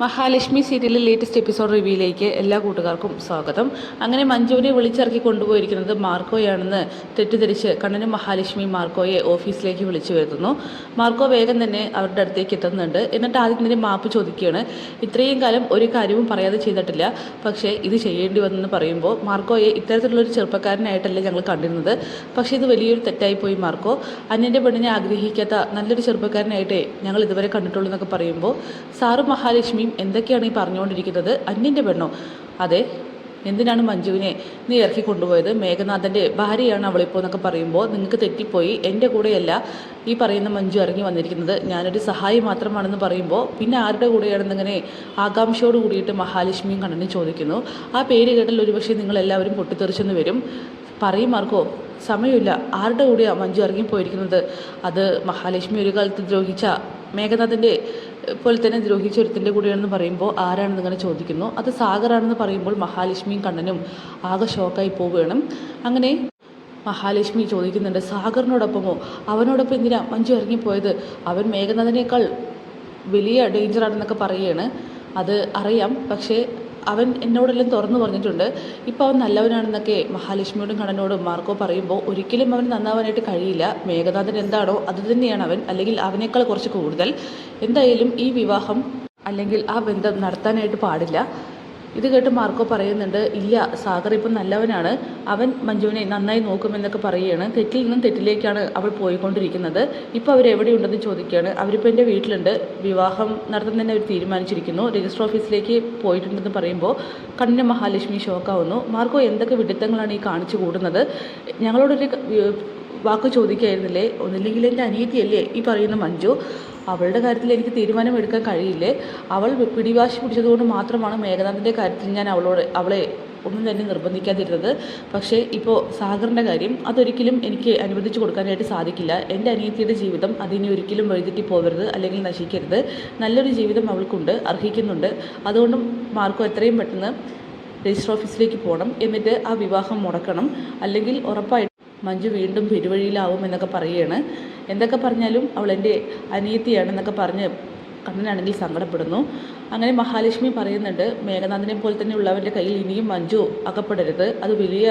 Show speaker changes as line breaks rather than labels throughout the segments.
മഹാലക്ഷ്മി സീരിയലിലെ latest episode റിവ്യൂയിലേക്ക് എല്ലാ കൂട്ടുകാർക്കും സ്വാഗതം. അങ്ങനെ മഞ്ജുവിനെ വിളിച്ചിറക്കി കൊണ്ടുപോയിരിക്കുന്നത് മാർക്കോയാണെന്ന് തെറ്റിദ്ധരിച്ച് കണ്ണനും മഹാലക്ഷ്മി മാർക്കോയെ ഓഫീസിലേക്ക് വിളിച്ചു വരുത്തുന്നു. മാർക്കോ വേഗം തന്നെ അവരുടെ അടുത്തേക്ക് എത്തുന്നുണ്ട്. എന്നിട്ട് ആദ്യം തന്നെ മാപ്പ് ചോദിക്കുകയാണ്. ഇത്രയും കാലം ഒരു കാര്യവും പറയാതെ ചെയ്തിട്ടില്ല. പക്ഷേ ഇത് ചെയ്യേണ്ടി വന്നെന്ന് പറയുമ്പോൾ മാർക്കോയെ ഇത്തരത്തിലുള്ളൊരു ചെറുപ്പക്കാരനായിട്ടല്ല ഞങ്ങൾ കണ്ടിരുന്നത്. പക്ഷേ ഇത് വലിയൊരു തെറ്റായിപ്പോയി മാർക്കോ. അന്യന്റെ പെണ്ണിനെ ആഗ്രഹിക്കാത്ത നല്ലൊരു ചെറുപ്പക്കാരനായിട്ടേ ഞങ്ങൾ ഇതുവരെ കണ്ടിട്ടുള്ളൂ എന്നൊക്കെ പറയുമ്പോൾ സാറും മഹാലക്ഷ്മിയും എന്തൊക്കെയാണ് ഈ പറഞ്ഞുകൊണ്ടിരിക്കുന്നത്? അന്യന്റെ പെണ്ണോ? അതെ എന്തിനാണ് മഞ്ജുവിനെ നീ ഇറക്കി കൊണ്ടുപോയത്? മേഘനാഥന്റെ ഭാര്യയാണ് അവളിപ്പോൾ എന്നൊക്കെ പറയുമ്പോൾ നിങ്ങൾക്ക് തെറ്റിപ്പോയി. എന്റെ കൂടെയല്ല ഈ പറയുന്ന മഞ്ജു ഇറങ്ങി വന്നിരിക്കുന്നത്. ഞാനൊരു സഹായി മാത്രമാണെന്ന് പറയുമ്പോൾ പിന്നെ ആരുടെ കൂടെയാണെന്നിങ്ങനെ ആകാംക്ഷയോട് കൂടിയിട്ട് മഹാലക്ഷ്മിയും കണ്ണനും ചോദിക്കുന്നു. ആ പേര് കേട്ടാൽ ഒരുപക്ഷെ നിങ്ങളെല്ലാവരും പൊട്ടിത്തെറിച്ചെന്ന് വരും. പറയും മാർക്കോ സമയമില്ല. ആരുടെ കൂടെയാണ് മഞ്ജു ഇറങ്ങിപ്പോയിരിക്കുന്നത്? അത് മഹാലക്ഷ്മി ഒരു കാലത്ത് ദ്രോഹിച്ച മേഘനാഥന്റെ പോലെ തന്നെ ദ്രോഹിച്ച ഒരുത്തിന്റെ കൂടെയാണെന്ന് പറയുമ്പോൾ ആരാണെന്ന് ഇങ്ങനെ ചോദിക്കുന്നു. അത് സാഗറാണെന്ന് പറയുമ്പോൾ മഹാലക്ഷ്മിയും കണ്ണനും ആകെ ഷോക്കായി പോവുകയാണ്. അങ്ങനെ മഹാലക്ഷ്മി ചോദിക്കുന്നുണ്ട് സാഗറിനോടൊപ്പമോ? അവനോടൊപ്പം എന്തിനാ മഞ്ജു ഇറങ്ങിപ്പോയത്? അവൻ മേഘനാഥനേക്കാൾ വലിയ ഡേഞ്ചറാണെന്നൊക്കെ പറയുകയാണ് അത് അറിയാം പക്ഷേ അവൻ എന്നോടെല്ലാം തുറന്നു പറഞ്ഞിട്ടുണ്ട്. ഇപ്പോൾ അവൻ നല്ലവനാണെന്നൊക്കെ മഹാലക്ഷ്മിയോടും കണ്ണനോടും മാർക്കോ പറയുമ്പോൾ ഒരിക്കലും അവൻ നന്നാവാനായിട്ട് കഴിയില്ല. മേഘനാഥൻ എന്താണോ അത് തന്നെയാണ് അവൻ. അല്ലെങ്കിൽ അവനേക്കാൾ കുറച്ച് കൂടുതൽ. എന്തായാലും ഈ വിവാഹം അല്ലെങ്കിൽ ആ ബന്ധം നടത്താനായിട്ട് പാടില്ല. ഇത് കേട്ട് മാർക്കോ പറയുന്നുണ്ട് ഇല്ല സാഗർ ഇപ്പം നല്ലവനാണ്. അവൻ മഞ്ജുവിനെ നന്നായി നോക്കുമെന്നൊക്കെ പറയുകയാണ്. തെറ്റിൽ നിന്നും തെറ്റിലേക്കാണ് അവൾ പോയിക്കൊണ്ടിരിക്കുന്നത്. ഇപ്പോൾ അവർ എവിടെയുണ്ടെന്ന് ചോദിക്കുകയാണ്. അവരിപ്പോൾ എന്റെ വീട്ടിലുണ്ട്. വിവാഹം നടത്താൻ തന്നെ അവർ തീരുമാനിച്ചിരിക്കുന്നു. രജിസ്റ്റർ ഓഫീസിലേക്ക് പോയിട്ടുണ്ടെന്ന് പറയുമ്പോൾ കണ്ണിന് മഹാലക്ഷ്മി ഷോക്കാവുന്നു. മാർക്കോ എന്തൊക്കെ വിഡിത്തങ്ങളാണ് ഈ കാണിച്ചു കൂടുന്നത്? ഞങ്ങളോടൊരു വാക്ക് ചോദിക്കായിരുന്നില്ലേ? ഒന്നില്ലെങ്കിൽ എന്റെ അനിയത്തിയല്ലേ ഈ പറയുന്ന മഞ്ജു? അവളുടെ കാര്യത്തിൽ എനിക്ക് തീരുമാനം എടുക്കാൻ കഴിയില്ലേ? അവൾ പിടിവാശി പിടിച്ചതുകൊണ്ട് മാത്രമാണ് മേഘനാഥിന്റെ കാര്യത്തിൽ ഞാൻ അവളോട് അവളെ ഒന്നും തന്നെ നിർബന്ധിക്കാതിരുന്നത്. പക്ഷേ ഇപ്പോൾ സാഗറിന്റെ കാര്യം അതൊരിക്കലും എനിക്ക് അനുവദിച്ചു കൊടുക്കാനായിട്ട് സാധിക്കില്ല. എന്റെ അനിയത്തിയുടെ ജീവിതം അതിനി ഒരിക്കലും വഴിതെറ്റി പോകരുത് അല്ലെങ്കിൽ നശിക്കരുത്. നല്ലൊരു ജീവിതം അവൾക്കുണ്ട് അർഹിക്കുന്നുണ്ട്. അതുകൊണ്ട് മാർക്കോ എത്രയും പെട്ടെന്ന് രജിസ്റ്റർ ഓഫീസിലേക്ക് പോകണം. എന്നിട്ട് ആ വിവാഹം മുടക്കണം. അല്ലെങ്കിൽ ഉറപ്പായിട്ട് മഞ്ജു വീണ്ടും പെരുവഴിയിലാവും എന്നൊക്കെ പറയുകയാണ് എന്തൊക്കെ പറഞ്ഞാലും അവൾ എന്റെ അനിയത്തിയാണെന്നൊക്കെ പറഞ്ഞ് കണ്ണനാണെങ്കിൽ സങ്കടപ്പെടുന്നു. അങ്ങനെ മഹാലക്ഷ്മി പറയുന്നുണ്ട് മേഘനാഥനെ പോലെ തന്നെ ഉള്ളവന്റെ കയ്യിൽ ഇനിയും മഞ്ജു അകപ്പെടരുത്. അത് വലിയ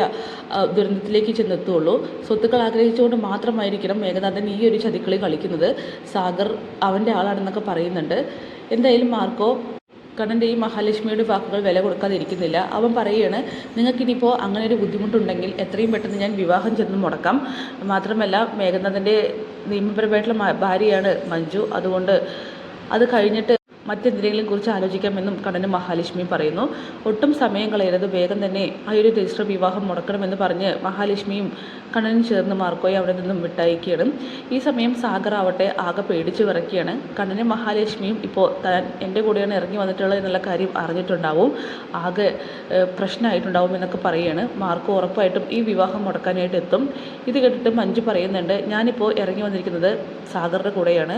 ദുരന്തത്തിലേക്ക് ചെന്നെത്തുള്ളൂ. സ്വത്തുക്കൾ ആഗ്രഹിച്ചുകൊണ്ട് മാത്രമായിരിക്കണം മേഘനാഥൻ ഈ ഒരു ചതിക്കളി കളിക്കുന്നത്. സാഗർ അവന്റെ ആളാണെന്നൊക്കെ പറയുന്നുണ്ട്. എന്തായാലും മാർക്കോ കണ്ണന്റെ ഈ മഹാലക്ഷ്മിയുടെ വാക്കുകൾ വില കൊടുക്കാതിരിക്കുന്നില്ല. അവൻ പറയുകയാണ് നിങ്ങൾക്കിനിയിപ്പോൾ അങ്ങനെ ഒരു ബുദ്ധിമുട്ടുണ്ടെങ്കിൽ എത്രയും പെട്ടെന്ന് ഞാൻ വിവാഹം ചെന്ന് മുടക്കാം. മാത്രമല്ല മേഘനാഥന്റെ നിയമപരമായിട്ടുള്ള ഭാര്യയാണ് മഞ്ജു. അതുകൊണ്ട് അത് കഴിഞ്ഞിട്ട് മറ്റെന്തിനെങ്കിലും കുറിച്ച് ആലോചിക്കാമെന്നും കണ്ണനും മഹാലക്ഷ്മി പറയുന്നു. ഒട്ടും സമയം കളയരുത്. വേഗം തന്നെ ആ ഒരു രജിസ്റ്റർ വിവാഹം മുടക്കണമെന്ന് പറഞ്ഞ് മഹാലക്ഷ്മിയും കണ്ണനും ചേർന്ന് മാർക്കോയെ അവിടെ നിന്നും വിട്ടയക്കുകയാണ്. ഈ സമയം സാഗർ ആവട്ടെ ആകെ പേടിച്ചു വിറയ്ക്കുകയാണ്. കണ്ണനും മഹാലക്ഷ്മിയും ഇപ്പോൾ താൻ എന്റെ കൂടെയാണ് ഇറങ്ങി വന്നിട്ടുള്ളത് എന്നുള്ള കാര്യം അറിഞ്ഞിട്ടുണ്ടാവും. ആകെ പ്രശ്നമായിട്ടുണ്ടാവും എന്നൊക്കെ പറയുകയാണ്. മാർക്കോ ഉറപ്പായിട്ടും ഈ വിവാഹം മുടക്കാനായിട്ട് എത്തും. ഇത് കേട്ടിട്ട് മഞ്ജു പറയുന്നുണ്ട് ഞാനിപ്പോൾ ഇറങ്ങി വന്നിരിക്കുന്നത് സാഗറിന്റെ കൂടെയാണ്.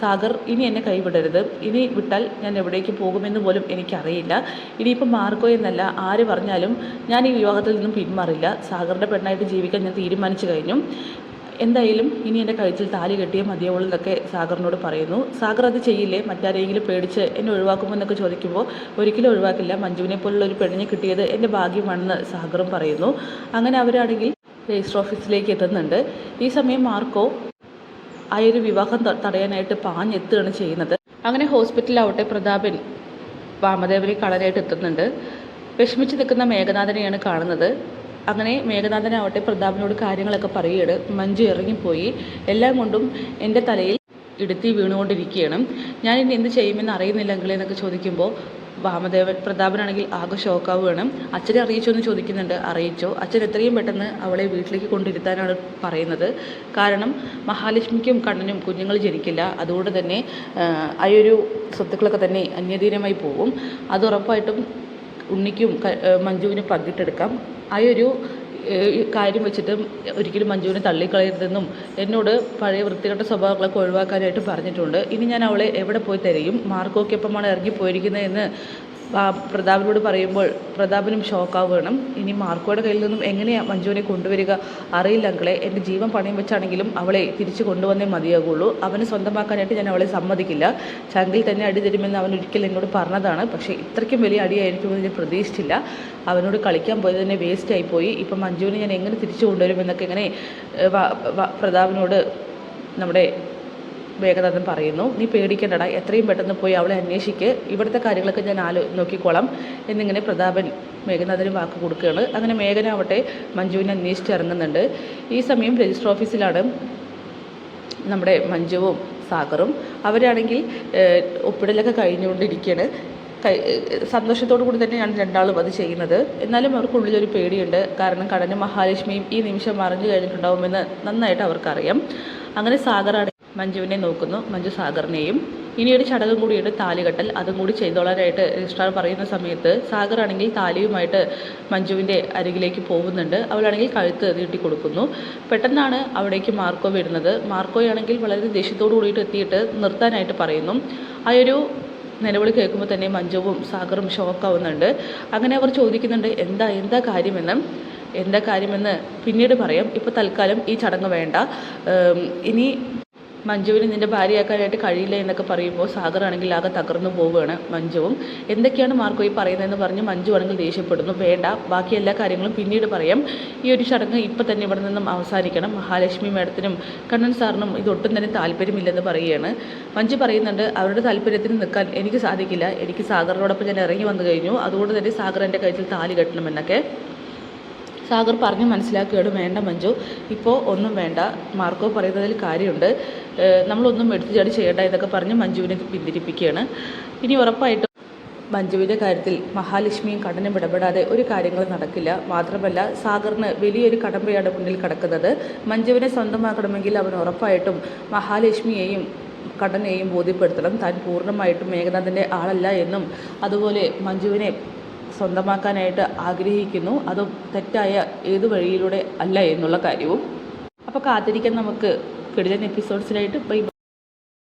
സാഗർ ഇനി എന്നെ കൈവിടരുത്. ഇനി വിട്ടാൽ ഞാൻ എവിടേക്ക് പോകുമെന്ന് പോലും എനിക്കറിയില്ല. ഇനിയിപ്പോൾ മാർക്കോ എന്നല്ല ആര് പറഞ്ഞാലും ഞാൻ ഈ വിവാഹത്തിൽ നിന്നും പിന്മാറില്ല. സാഗറിന്റെ പെണ്ണായിട്ട് ജീവിക്കാൻ ഞാൻ തീരുമാനിച്ചു കഴിഞ്ഞു. എന്തായാലും ഇനി എന്റെ കഴുത്തിൽ താലി കെട്ടിയേ മതിയാവുള്ളൂ എന്നൊക്കെ സാഗറിനോട് പറയുന്നു. സാഗർ അത് ചെയ്യില്ലേ? മറ്റാരെങ്കിലും പേടിച്ച് എന്നെ ഒഴിവാക്കുമോ എന്നൊക്കെ ചോദിക്കുമ്പോൾ ഒരിക്കലും ഒഴിവാക്കില്ല. മഞ്ജുവിനെ പോലുള്ള ഒരു പെണ്ണിനെ കിട്ടിയത് എന്റെ ഭാഗ്യമാണെന്ന് സാഗറും പറയുന്നു. അങ്ങനെ അവരാണെങ്കിൽ രജിസ്റ്റർ ഓഫീസിലേക്ക് എത്തുന്നുണ്ട്. ഈ സമയം മാർക്കോ ആ ഒരു വിവാഹം തടയാനായിട്ട് പാഞ്ഞെത്തുകയാണ് ചെയ്യുന്നത്. അങ്ങനെ ഹോസ്പിറ്റലിലാവട്ടെ പ്രതാപൻ വാമദേവനെ കാണാനായിട്ട് എത്തുന്നുണ്ട്. വിഷമിച്ച് നിൽക്കുന്ന മേഘനാഥനെയാണ് കാണുന്നത്. അങ്ങനെ മേഘനാഥനാവട്ടെ പ്രതാപനോട് കാര്യങ്ങളൊക്കെ പറയുകയാണ്. മഞ്ജു ഇറങ്ങിപ്പോയി. എല്ലാം കൊണ്ടും എന്റെ തലയിൽ ഇടുത്തി വീണുകൊണ്ടിരിക്കുകയാണ്. ഇനി എന്ത് ചെയ്യുമെന്ന് അറിയുന്നില്ലെങ്കിൽ എന്നൊക്കെ ചോദിക്കുമ്പോൾ വാമദേവൻ പ്രതാപനാണെങ്കിൽ ആകെ ഷോക്കാവുകയാണ്. അച്ഛനെ അറിയിച്ചോ എന്ന് ചോദിക്കുന്നുണ്ട്. അറിയിച്ചോ. അച്ഛൻ എത്രയും പെട്ടെന്ന് അവളെ വീട്ടിലേക്ക് കൊണ്ടിരുത്താനാണ് പറയുന്നത്. കാരണം മഹാലക്ഷ്മിക്കും കണ്ണനും കുഞ്ഞുങ്ങൾ ജനിക്കില്ല. അതുകൊണ്ട് തന്നെ ഒരു സ്വത്തുക്കളൊക്കെ തന്നെ അന്യധീനമായി പോകും അത് ഉറപ്പായിട്ടും ഉണ്ണിക്കും മഞ്ജുവിനും പങ്കിട്ടെടുക്കാം. ഈ കാര്യം വെച്ചിട്ട് ഒരിക്കലും മഞ്ജുവിനെ തള്ളിക്കളയരുതെന്നും എന്നോട് പഴയ വൃത്തികെട്ട സ്വഭാവങ്ങളൊക്കെ ഒഴിവാക്കാനായിട്ട് പറഞ്ഞിട്ടുണ്ട്. ഇനി ഞാൻ അവളെ എവിടെ പോയി തിരയും? മാർക്കോക്കൊപ്പമാണ് ഇറങ്ങി പോയിരിക്കുന്നതെന്ന് ആ പ്രതാപിനോട് പറയുമ്പോൾ പ്രതാപനും ഷോക്കാവുകയാണ്. ഇനി മാർക്കോയുടെ കയ്യിൽ നിന്നും എങ്ങനെയാണ് മഞ്ജുവിനെ കൊണ്ടുവരിക? അറിയില്ല അങ്കളെ എന്റെ ജീവൻ പണയം വെച്ചാണെങ്കിലും അവളെ തിരിച്ചു കൊണ്ടുവന്നേ മതിയാകുള്ളൂ അവന് സ്വന്തമാക്കാനായിട്ട് ഞാൻ അവളെ സമ്മതിക്കില്ല. ചങ്കിൽ തന്നെ അടി തരുമെന്ന് അവൻ ഒരിക്കൽ എന്നോട് പറഞ്ഞതാണ്. പക്ഷേ ഇത്രയ്ക്കും വലിയ അടിയായിരിക്കുമെന്ന് ഞാൻ പ്രതീക്ഷിച്ചില്ല. അവനോട് കളിക്കാൻ പോയത് തന്നെ വേസ്റ്റായി പോയി ഇപ്പം മഞ്ജുവിനെ ഞാൻ എങ്ങനെ തിരിച്ചു കൊണ്ടുവരുമെന്നൊക്കെ ഇങ്ങനെ പ്രതാപനോട് നമ്മുടെ വേഗനാഥൻ പറയുന്നു നീ പേടിക്കണ്ടടാ എത്രയും പെട്ടെന്ന് പോയി അവളെ അന്വേഷിക്ക്. ഇവിടുത്തെ കാര്യങ്ങളൊക്കെ ഞാൻ ആലോ നോക്കിക്കോളാം എന്നിങ്ങനെ പ്രതാപൻ മേഘനാഥന് വാക്ക് കൊടുക്കുകയാണ്. അങ്ങനെ മേഘനാവട്ടെ മഞ്ജുവിനെ അന്വേഷിച്ച് ഇറങ്ങുന്നുണ്ട്. ഈ സമയം രജിസ്റ്റർ ഓഫീസിലാണ് നമ്മുടെ മഞ്ജുവും സാഗറും. അവരാണെങ്കിൽ ഒപ്പിടലൊക്കെ കഴിഞ്ഞുകൊണ്ടിരിക്കുകയാണ് സന്തോഷത്തോടു കൂടി തന്നെയാണ് രണ്ടാളും അത് ചെയ്യുന്നത്. എന്നാലും അവർക്കുള്ളിലൊരു പേടിയുണ്ട്. കാരണം കടന് മഹാലക്ഷ്മിയും ഈ നിമിഷം അറിഞ്ഞു കഴിഞ്ഞിട്ടുണ്ടാവുമെന്ന് നന്നായിട്ട് അവർക്കറിയാം. അങ്ങനെ സാഗറാണ് മഞ്ജുവിനെ നോക്കുന്നു. മഞ്ജു സാഗറിനെയും. ഇനിയൊരു ചടങ്ങും കൂടിയുണ്ട് താലികെട്ടൽ. അതും കൂടി ചെയ്തോളാനായിട്ട് രജിസ്ട്രാർ പറയുന്ന സമയത്ത് സാഗർ ആണെങ്കിൽ താലിയുമായിട്ട് മഞ്ജുവിന്റെ അരികിലേക്ക് പോകുന്നുണ്ട്. അവളാണെങ്കിൽ കഴുത്ത് നീട്ടി കൊടുക്കുന്നു. പെട്ടെന്നാണ് അവിടേക്ക് മാർക്കോ വരുന്നത്. മാർക്കോയാണെങ്കിൽ വളരെ ദേഷ്യത്തോടു കൂടിയിട്ട് എത്തിയിട്ട് നിർത്താനായിട്ട് പറയുന്നു. ആ ഒരു നിലവിളി കേൾക്കുമ്പോൾ തന്നെ മഞ്ജുവും സാഗറും ഷോക്കാവുന്നുണ്ട്. അങ്ങനെ അവർ ചോദിക്കുന്നുണ്ട് എന്താ എന്താ കാര്യമെന്ന്? എന്താ കാര്യമെന്ന്? പിന്നീട് പറയാം. ഇപ്പോൾ തൽക്കാലം ഈ ചടങ്ങ് വേണ്ട. ഇനി മഞ്ജുവിന് നിന്റെ ഭാര്യയാക്കാനായിട്ട് കഴിയില്ല എന്നൊക്കെ പറയുമ്പോൾ സാഗറാണെങ്കിൽ ആകെ തകർന്നു പോവുകയാണ് മഞ്ജുവും. എന്തൊക്കെയാണ് മാർക്കോ ഈ പറയുന്നതെന്ന് പറഞ്ഞ് മഞ്ജു ആണെങ്കിൽ ദേഷ്യപ്പെടുന്നു. വേണ്ട ബാക്കി എല്ലാ കാര്യങ്ങളും പിന്നീട് പറയാം. ഈ ഒരു ചടങ്ങ് ഇപ്പം തന്നെ ഇവിടെ നിന്നും അവസാനിക്കണം. മഹാലക്ഷ്മി മേഡത്തിനും കണ്ണൻ സാറിനും ഇതൊട്ടും തന്നെ താല്പര്യമില്ലെന്ന് പറയുകയാണ്. മഞ്ജു പറയുന്നുണ്ട് അവരുടെ താല്പര്യത്തിന് നിൽക്കാൻ എനിക്ക് സാധിക്കില്ല. എനിക്ക് സാഗറിനോടൊപ്പം ഞാൻ ഇറങ്ങി വന്നു കഴിഞ്ഞു. അതുകൊണ്ട് തന്നെ സാഗർ എന്റെ കഴുത്തിൽ താലി കെട്ടണമെന്നൊക്കെ. സാഗർ പറഞ്ഞ് മനസ്സിലാക്കിയോട് വേണ്ട മഞ്ജു ഇപ്പോൾ ഒന്നും വേണ്ട. മാർക്കോ പറയുന്നതിൽ കാര്യമുണ്ട്. നമ്മളൊന്നും എടുത്തു ചാടി ചെയ്യേണ്ട എന്നൊക്കെ പറഞ്ഞ് മഞ്ജുവിനെ പിന്തിരിപ്പിക്കുകയാണ്. ഇനി ഉറപ്പായിട്ടും മഞ്ജുവിന്റെ കാര്യത്തിൽ മഹാലക്ഷ്മിയും കടനും ഇടപെടാതെ ഒരു കാര്യങ്ങളും നടക്കില്ല. മാത്രമല്ല സാഗറിന് വലിയൊരു കടമ്പയാണ് മുന്നിൽ കിടക്കുന്നത്. മഞ്ജുവിനെ സ്വന്തമാക്കണമെങ്കിൽ അവൻ ഉറപ്പായിട്ടും മഹാലക്ഷ്മിയെയും കടനെയും ബോധ്യപ്പെടുത്തണം. താൻ പൂർണമായിട്ടും മേഘനാഥന്റെ ആളല്ല എന്നും അതുപോലെ മഞ്ജുവിനെ സ്വന്തമാക്കാനായിട്ട് ആഗ്രഹിക്കുന്നു. അതും തെറ്റായ ഏതു വഴിയിലൂടെ അല്ല എന്നുള്ള കാര്യവും. അപ്പോൾ കാത്തിരിക്കാൻ നമുക്ക് കിടിലൻ എപ്പിസോഡ്സിനായിട്ട് ബൈ